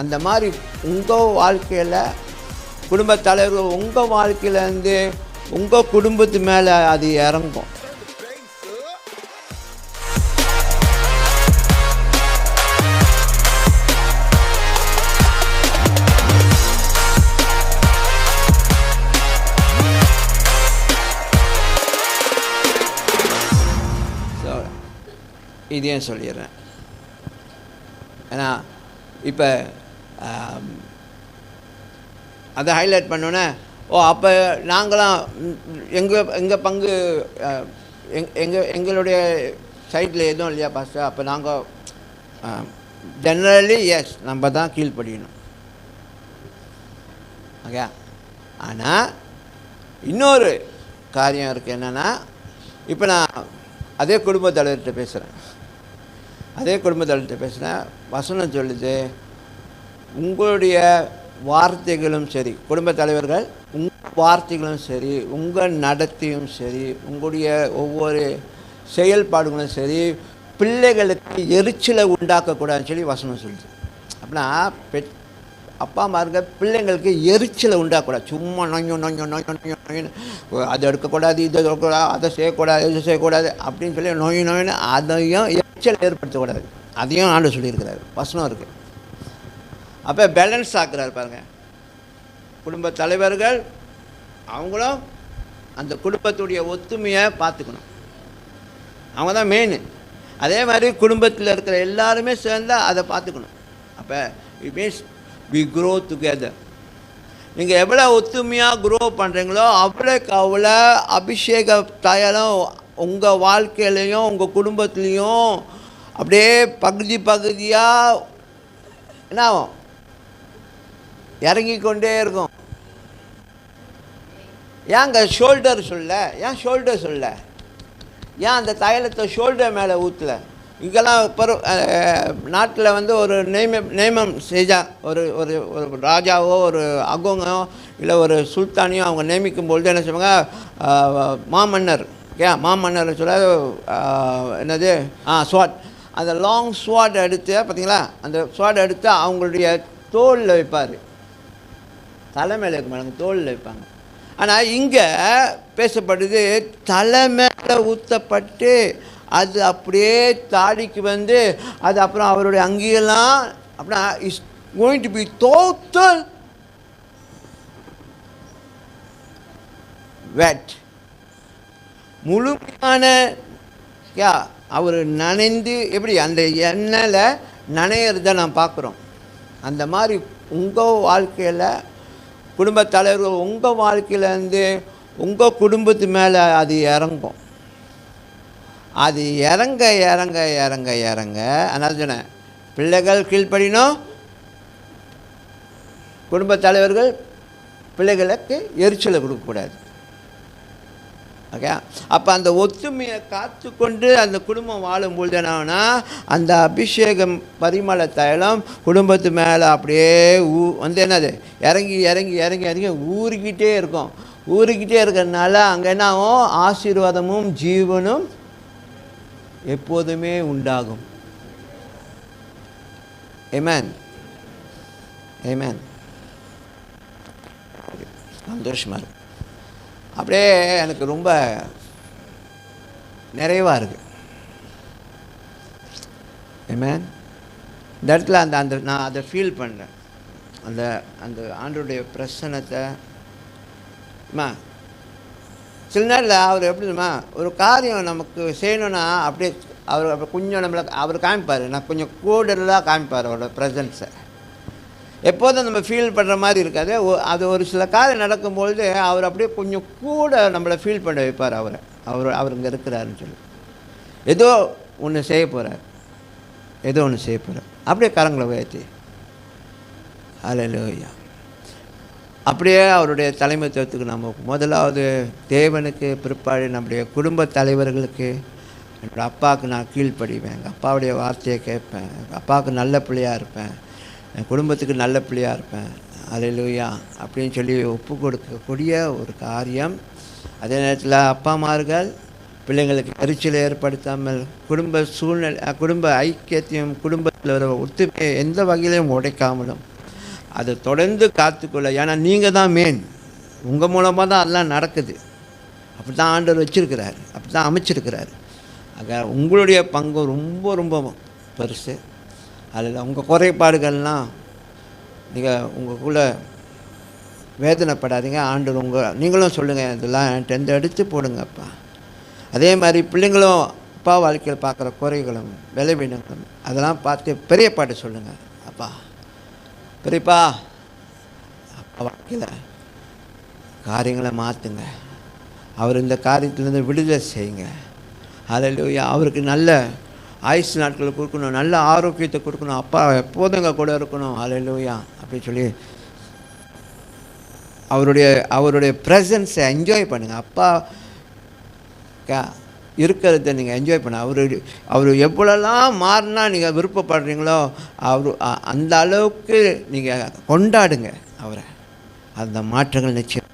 அந்த மாதிரி உங்கள் வாழ்க்கையில் குடும்பத் தலைவர்கள் உங்கள் வாழ்க்கையிலேருந்து உங்கள் குடும்பத்து மேலே அது இறங்கும். இதையும் சொல்லிடுறேன். ஏன்னா இப்போ அதை ஹைலைட் பண்ணோன்னே ஓ அப்போ நாங்களாம் எங்கள் எங்கள் பங்கு எங் எங்கள் எங்களுடைய சைட்டில் எதுவும் இல்லையா பாஸ்டர் அப்போ நாங்கள் ஜென்ரலி எஸ் நம்ம தான் கீழ்ப்படியணும். ஓகே ஆனால் இன்னொரு காரியம் இருக்குது என்னென்னா இப்போ நான் அதே குடும்ப தலைவர்கிட்ட பேசுகிறேன் அதே குடும்ப தலைவர்கிட்ட பேசுகிறேன் வசனம் சொல்லுது உங்களுடைய வார்த்தைகளும் சரி குடும்ப தலைவர்கள் உங்கள் வார்த்தைகளும் சரி உங்கள் நடத்தையும் சரி உங்களுடைய ஒவ்வொரு செயல்பாடுகளும் சரி பிள்ளைகளுக்கு எரிச்சலை உண்டாக்கக்கூடாதுன்னு சொல்லி வசனம் சொல்லுது. அப்படின்னா பெட் அப்பா அம்மாருங்க பிள்ளைங்களுக்கு எரிச்சலை உண்டாக்கக்கூடாது. சும்மா நொஞ்சு நொய்யோ நொஞ்சு நொஞ்சு நொய்னு அதை எடுக்கக்கூடாது இதை எடுக்கக்கூடாது அதை செய்யக்கூடாது இது செய்யக்கூடாது அப்படின்னு சொல்லி நோய் நொயின்னு அதையும் எரிச்சலை ஏற்படுத்தக்கூடாது. அதையும் ஆண்டு சொல்லியிருக்கிறாரு. வசனம் இருக்குது அப்போ பேலன்ஸ் ஆக்குறாரு பாருங்க. குடும்ப தலைவர்கள் அவங்களும் அந்த குடும்பத்துடைய ஒத்துமையை பார்த்துக்கணும். அவங்க தான் மெயின் அதே மாதிரி குடும்பத்தில் இருக்கிற எல்லாருமே சேர்ந்தால் அதை பார்த்துக்கணும். அப்போ it means we grow together நீங்கள் எவ்வளோ ஒத்துமையாக க்ரோ பண்ணுறீங்களோ அவ்வளோக்கு அவ்வளோ அபிஷேக தயாரம் உங்கள் வாழ்க்கையிலையும் உங்கள் குடும்பத்துலேயும் அப்படியே பகுதி பகுதியாக என்ன ஆகும்? இறங்கி கொண்டே இருக்கும் ஏங்க ஷோல்டர் சொல்ல? ஏன் ஷோல்டர் சொல்ல? ஏன் அந்த தைலத்தை ஷோல்டர் மேலே ஊற்றல இங்கெல்லாம் பரு நாட்டில் வந்து ஒரு நேம நியமம் செஞ்சா ஒரு ஒரு ஒரு ராஜாவோ ஒரு அகோங்கோ இல்லை ஒரு சுல்தானியோ அவங்க நியமிக்கும் பொழுது என்ன சொல்லுவாங்க? மாமன்னர். ஓகே மாமன்னர் சொல்ல என்னது? ஆ ஸ்வாட் அந்த லாங் ஸ்வாட் எடுத்து பார்த்தீங்களா அந்த ஸ்வாட் எடுத்து அவங்களுடைய தோலில் வைப்பார். தலைமையில் இருக்க மாட்டாங்க தோளில் வைப்பாங்க. ஆனால் இங்கே பேசப்படுது தலை மேலே ஊற்றப்பட்டு அது அப்படியே தாடிக்கு வந்து அது அப்புறம் அவருடைய அங்கியெல்லாம் அப்படின்னா is going to be total wet முழுமையான யா அவர் நனைந்து எப்படி அந்த எண்ணெயில் நனையிறத நான் பார்க்குறோம். அந்த மாதிரி உங்கள் வாழ்க்கையில் குடும்ப தலைவர்கள் உங்கள் வாழ்க்கையிலேருந்து உங்கள் குடும்பத்து மேலே அது இறங்கும். அது இறங்க இறங்க இறங்க இறங்க. அதனால் சொன்னேன் பிள்ளைகள் கீழ்ப்படினும் குடும்ப தலைவர்கள் பிள்ளைகளுக்கு எரிச்சலை கொடுக்கக்கூடாது. ஓகே? அப்போ அந்த ஒத்துமையை காத்துக்கொண்டு அந்த குடும்பம் வாழும்பொழுது என்னன்னா அந்த அபிஷேகம் பரிமள தைலம் குடும்பத்து மேலே அப்படியே ஊ வந்து என்னது? இறங்கி இறங்கி இறங்கி இறங்கி ஊறிக்கிட்டே இருக்கும். ஊறிக்கிட்டே இருக்கிறதுனால அங்கே என்ன ஆகும் ஆசீர்வாதமும் ஜீவனும் எப்போதுமே உண்டாகும். ஏமேன் ஏமேன் சந்தோஷமாக இருக்கும் அப்படியே எனக்கு ரொம்ப நிறைவாக இருக்குது ஏமேன் இந்த இடத்துல அந்த அந்த நான் அதை ஃபீல் பண்ணேன் அந்த அந்த ஆண்டோடைய பிரசனத்தை அம்மா சில நேரத்தில் அவர் எப்படிமா ஒரு காரியம் நமக்கு செய்யணும்னா அப்படியே அவர் கொஞ்சம் நம்மளை அவர் காமிப்பார். நான் கொஞ்சம் கூடுதலாக காமிப்பார் அவரோட ப்ரெசன்ஸை எப்போதும் நம்ம ஃபீல் பண்ணுற மாதிரி இருக்காது. அது ஒரு சில காலம் நடக்கும்பொழுது அவர் அப்படியே கொஞ்சம் கூட நம்மளை ஃபீல் பண்ண வைப்பார் அவரை. அவர் அவர் இங்கே இருக்கிறாருன்னு சொல்லி. ஏதோ ஒன்று செய்ய போகிறார் ஏதோ ஒன்று செய்ய போகிறார் அப்படியே கரங்களை உயர்த்தி. அலையா அப்படியே அவருடைய தலைமைத்துவத்துக்கு நம்ம முதலாவது தேவனுக்கு பிற்பாடு நம்முடைய குடும்ப தலைவர்களுக்கு என்னோடய அப்பாவுக்கு நான் கீழ்ப்படிவேன். எங்கள் அப்பாவுடைய வார்த்தையை கேட்பேன். எங்கள் அப்பாவுக்கு நல்ல பிள்ளையாக இருப்பேன். என் குடும்பத்துக்கு நல்ல பிள்ளையாக இருப்பேன். அலையிலுயா அப்படின்னு சொல்லி ஒப்பு கொடுக்கக்கூடிய ஒரு காரியம். அதே நேரத்தில் அப்பா அம்மார்கள் பிள்ளைங்களுக்கு எரிச்சலை ஏற்படுத்தாமல் குடும்ப சூழ்நிலை குடும்ப ஐக்கியத்தையும் குடும்பத்தில் வர ஒத்துமையை எந்த வகையிலையும் உடைக்காமலும் அதை தொடர்ந்து காத்துக்கொள்ள. ஏன்னா நீங்கள் தான் மேன் உங்கள் மூலமாக தான் அதெல்லாம் நடக்குது. அப்படி தான் ஆண்டவர் வச்சிருக்கிறாரு. அப்படி தான் அமைச்சிருக்கிறாரு. ஆக உங்களுடைய பங்கு ரொம்ப ரொம்ப பெருசு. அதில் உங்கள் குறைபாடுகள்லாம் நீங்கள் உங்களுக்குள்ளே வேதனைப்படாதீங்க. ஆண்டு உங்கள் நீங்களும் சொல்லுங்கள் இதெல்லாம் என்கிட்ட எடுத்து போடுங்கப்பா. அதே மாதிரி பிள்ளைங்களும் அப்பா வாழ்க்கையில் பார்க்குற குறைகளும் விளைவினங்களும் அதெல்லாம் பார்த்து பெரிய பாட்டு சொல்லுங்கள் அப்பா பெரியப்பா அப்பா வாழ்க்கையில் காரியங்களை மாற்றுங்க அவர் இந்த காரியத்திலேருந்து விடுதலை செய்யுங்க. அதில் அவருக்கு நல்ல ஆயுசு நாட்களை கொடுக்கணும் நல்ல ஆரோக்கியத்தை கொடுக்கணும். அப்பா எப்போதும் எங்கள் கூட இருக்கணும். அலையிலூயா அப்படின்னு சொல்லி அவருடைய அவருடைய ப்ரெசன்ஸை என்ஜாய் பண்ணுங்கள் அப்பா க இருக்கிறத நீங்கள் என்ஜாய் பண்ண. அவர் அவர் எவ்வளோலாம் மாறினா நீங்கள் விருப்பப்படுறீங்களோ அவர் அந்த அளவுக்கு நீங்கள் கொண்டாடுங்க அவரை. அந்த மாற்றங்கள் நிச்சயம்.